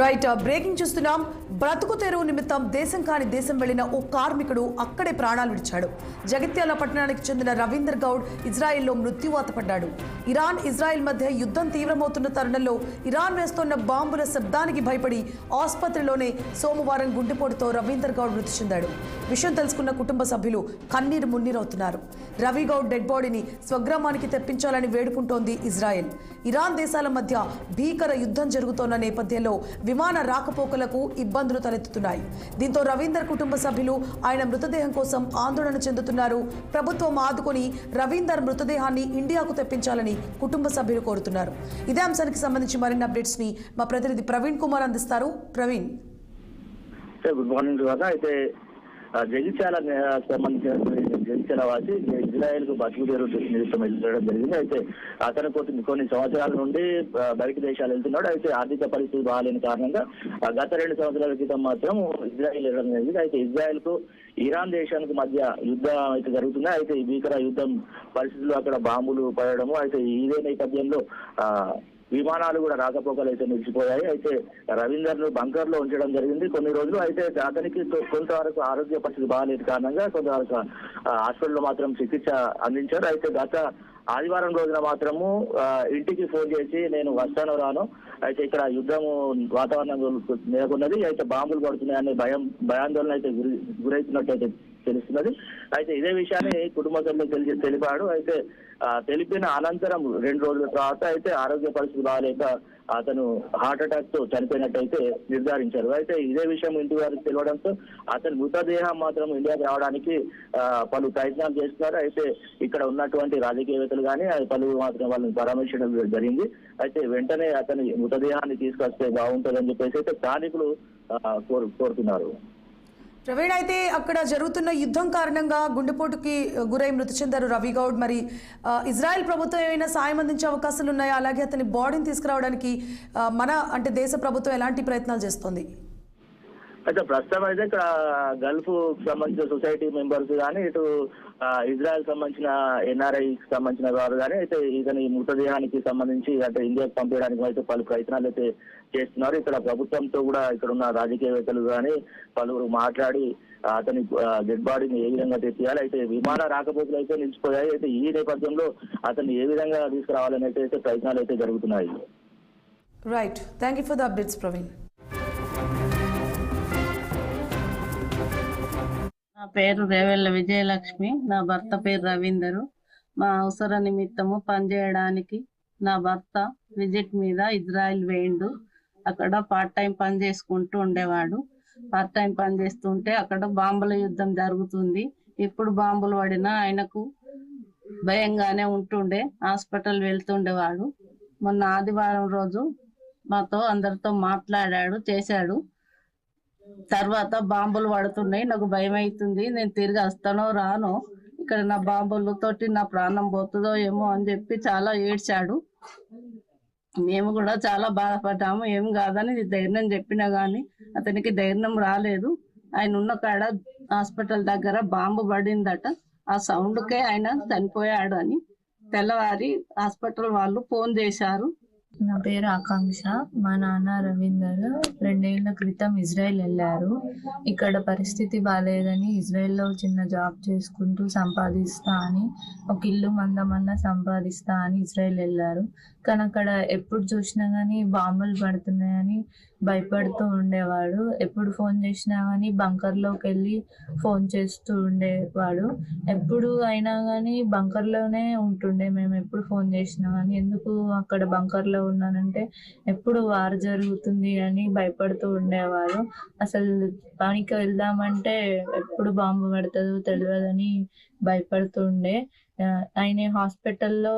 Right breaking uh, చూస్తున్నాం. బ్రతుకు తెరువు నిమిత్తం దేశం కాని దేశం వెళ్ళిన ఓ కార్మికుడు అక్కడే ప్రాణాలు విడిచాడు. జగిత్యాల పట్టణానికి చెందిన రవీందర్ గౌడ్ ఇజ్రాయెల్లో మృత్యువాత పడ్డాడు. ఇరాన్ ఇజ్రాయెల్ మధ్య యుద్ధం తీవ్రమవుతున్న తరుణంలో ఇరాన్ వేస్తున్న బాంబుల శబ్దానికి భయపడి ఆసుపత్రిలోనే సోమవారం గుండెపోటుతో రవీందర్ గౌడ్ మృతి చెందాడు. విషయం తెలుసుకున్న కుటుంబ సభ్యులు కన్నీరు మున్నీరవుతున్నారు. రవి గౌడ్ డెడ్ బాడీని స్వగ్రామానికి తెప్పించాలని వేడుకుంటోంది ఇజ్రాయెల్. ఇరాన్ దేశాల మధ్య భీకర యుద్ధం జరుగుతోన్న నేపథ్యంలో విమాన రాకపోకలకు ఇబ్బందులు తలెత్తుతున్నాయి. దీంతో రవీందర్ కుటుంబ సభ్యులు ఆయన మృతదేహం కోసం ఆందోళన చెందుతున్నారు. ప్రభుత్వం ఆదుకొని రవీందర్ మృతదేహాన్ని ఇండియాకు తెప్పించాలని కుటుంబ సభ్యులు కోరుతున్నారు. ఇదే అంశానికి సంబంధించి మరిన్ని అప్డేట్స్ని మా ప్రతినిధి ప్రవీణ్ కుమార్ అందిస్తారు. ప్రవీణ్. గుడ్ మార్నింగ్ అయితే జగిత్యాల సంబంధించిన జగిత్యాల వాసి ఇజ్రాయెల్కు బతుకుదేరు నిమిత్తం వెళ్ళడం జరిగింది. అయితే అతను కొన్ని కొన్ని సంవత్సరాల నుండి బయట దేశాలు వెళ్తున్నాడు. అయితే ఆర్థిక పరిస్థితి బాగాలేని కారణంగా గత రెండు సంవత్సరాల క్రితం మాత్రం ఇజ్రాయెల్ వెళ్ళడం జరిగింది. అయితే ఇజ్రాయెల్కు ఇరాన్ దేశానికి మధ్య యుద్ధం అయితే జరుగుతుంది. అయితే ఈ భీకర యుద్ధం పరిస్థితులు అక్కడ బాంబులు పడడము. అయితే ఇదే నేపథ్యంలో ఆ, విమానాలు కూడా రాకపోకలు అయితే నిలిచిపోయాయి. అయితే రవీందర్ను బంకర్లో ఉంచడం జరిగింది కొన్ని రోజులు. అయితే అతనికి కొంతవరకు ఆరోగ్య పరిస్థితి బాగాలేదు కారణంగా కొంతవరకు హాస్పిటల్లో మాత్రం చికిత్స అందించారు. అయితే గత ఆదివారం రోజున మాత్రము ఇంటికి ఫోన్ చేసి నేను వస్తాను రాను. అయితే ఇక్కడ యుద్ధము వాతావరణం నెలకొన్నది. అయితే బాంబులు పడుతున్నాయనే భయం భయాందోళన అయితే గురి గురవుతున్నట్టు అయితే తెలుస్తున్నది. అయితే ఇదే విషయాన్ని కుటుంబ సభ్యులు తెలిసి తెలిపాడు. అయితే తెలిపిన అనంతరం రెండు రోజుల తర్వాత అయితే ఆరోగ్య పరిస్థితి బాగాలేక అతను హార్ట్ అటాక్తో చనిపోయినట్టయితే నిర్ధారించారు. అయితే ఇదే విషయం ఇంటి వారికి తెలియడంతో అతని మృతదేహం మాత్రం ఇండియాకి రావడానికి పలు ప్రయత్నాలు చేస్తున్నారు. అయితే ఇక్కడ ఉన్నటువంటి రాజకీయవేత్తలు కానీ పలువురు మాత్రం వాళ్ళని పరామర్శించడం జరిగింది. అయితే వెంటనే అతని మృతదేహాన్ని తీసుకొస్తే బాగుంటుందని చెప్పేసి అయితే స్థానికులు కోరు కోరుతున్నారు. ప్రవీణ్ అయితే అక్కడ జరుగుతున్న యుద్ధం కారణంగా గుండెపోటుకి గురై మృతి చెందారు రవి గౌడ్. మరి ఇజ్రాయెల్ ప్రభుత్వం ఏమైనా సాయం అందించే అవకాశాలు ఉన్నాయా? అలాగే అతని బాడీని తీసుకురావడానికి మన అంటే దేశ ప్రభుత్వం ఎలాంటి ప్రయత్నాలు చేస్తోంది? అయితే ప్రస్తుతం అయితే ఇక్కడ గల్ఫ్ సంబంధించిన సొసైటీ మెంబర్స్ కానీ ఇటు ఇజ్రాయెల్ సంబంధించిన ఎన్ఆర్ఐ సంబంధించిన వారు కానీ అయితే ఇతని మృతదేహానికి సంబంధించి అంటే ఇండియాకి పంపించడానికి అయితే పలు ప్రయత్నాలు అయితే చేస్తున్నారు. ఇక్కడ ప్రభుత్వంతో కూడా ఇక్కడ ఉన్న రాజకీయవేత్తలు కానీ పలువురు మాట్లాడి అతని డెడ్ బాడీని ఏ విధంగా తెచ్చేయాలి అయితే విమాన రాకపోకలు అయితే నిలిచిపోయాయి. అయితే ఈ నేపథ్యంలో అతన్ని ఏ విధంగా తీసుకురావాలని అయితే ప్రయత్నాలు అయితే జరుగుతున్నాయి. Right thank you for the updates Praveen పేరు రేవెల్ల విజయలక్ష్మి. నా భర్త పేరు రవీందరు. మా అవసర నిమిత్తము పనిచేయడానికి నా భర్త విజిట్ మీద ఇజ్రాయిల్ వేయండు అక్కడ పార్ట్ టైం పని చేసుకుంటూ ఉండేవాడు. పార్ట్ టైం పని చేస్తుంటే అక్కడ బాంబుల యుద్ధం జరుగుతుంది. ఎప్పుడు బాంబులు పడినా ఆయనకు భయంగానే ఉంటుండే. హాస్పిటల్ వెళ్తుండేవాడు. మొన్న ఆదివారం రోజు మాతో అందరితో మాట్లాడాడు చేశాడు. తర్వాత బాంబులు పడుతున్నాయి. నాకు భయం అవుతుంది నేను తిరిగి వస్తానో రానో ఇక్కడ నా బాంబులతోటి నా ప్రాణం పోతుందో ఏమో అని చెప్పి చాలా ఏడ్చాడు. మేము కూడా చాలా బాధపడ్డాము. ఏం కాదని ధైర్యం చెప్పినా గాని అతనికి ధైర్యం రాలేదు. ఆయన ఉన్న కాడ హాస్పిటల్ దగ్గర బాంబు పడిందట. ఆ సౌండ్ కే ఆయన చనిపోయాడు అని తెల్లవారి హాస్పిటల్ వాళ్ళు ఫోన్ చేశారు. నా పేరు ఆకాంక్ష. మా నాన్న రవీందర్. రెండేళ్ళ క్రితం ఇజ్రాయెల్ వెళ్ళారు. ఇక్కడ పరిస్థితి బాగాలేదని ఇజ్రాయెల్లో చిన్న జాబ్ చేసుకుంటూ సంపాదిస్తా అని ఒక ఇల్లు మందమన్నా సంపాదిస్తా అని ఇజ్రాయెల్ వెళ్ళారు. కానీ అక్కడ ఎప్పుడు చూసినా కానీ బాంబులు పడుతున్నాయని భయపడుతూ ఉండేవాడు. ఎప్పుడు ఫోన్ చేసినా కానీ బంకర్లోకి వెళ్ళి ఫోన్ చేస్తూ ఉండేవాడు. ఎప్పుడు అయినా కానీ బంకర్లోనే ఉంటుండే. మేము ఎప్పుడు ఫోన్ చేసినా కానీ ఎందుకు అక్కడ బంకర్లో ఉన్నానంటే ఎప్పుడు వార్ జరుగుతుంది అని భయపడుతూ ఉండేవారు. అసలు పనికి వెళ్దామంటే ఎప్పుడు బాంబు పడుతుందో తెలియదని భయపడుతుండే ఉండే. ఆయన హాస్పిటల్లో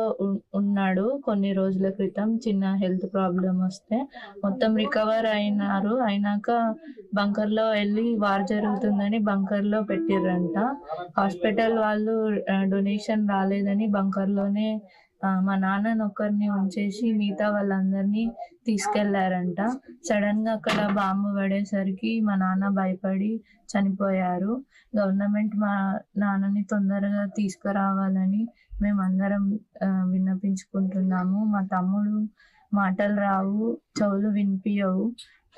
ఉన్నాడు కొన్ని రోజుల క్రితం చిన్న హెల్త్ ప్రాబ్లం వస్తే. మొత్తం రికవర్ అయినారు. అయినాక బంకర్లో వెళ్ళి వార్ జరుగుతుందని బంకర్లో పెట్టిర్రంట. హాస్పిటల్ వాళ్ళు డొనేషన్ రాలేదని బంకర్లోనే లోనే మా నాన్నని ఒక్కరిని ఉంచేసి మిగతా వాళ్ళందరినీ తీసుకెళ్ళారంట. సడన్గా అక్కడ బాంబు పడేసరికి మా నాన్న భయపడి చనిపోయారు. గవర్నమెంట్ మా నాన్నని తొందరగా తీసుకురావాలని మేమందరం విన్నపించుకుంటున్నాము. మా తమ్ముడు మాటలు రావు చెవులు వినిపించవు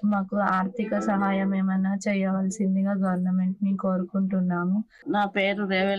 మాకు ఆర్థిక సహాయం ఏమైనా చేయవలసిందిగా గవర్నమెంట్ని కోరుకుంటున్నాము. నా పేరు రేవెల్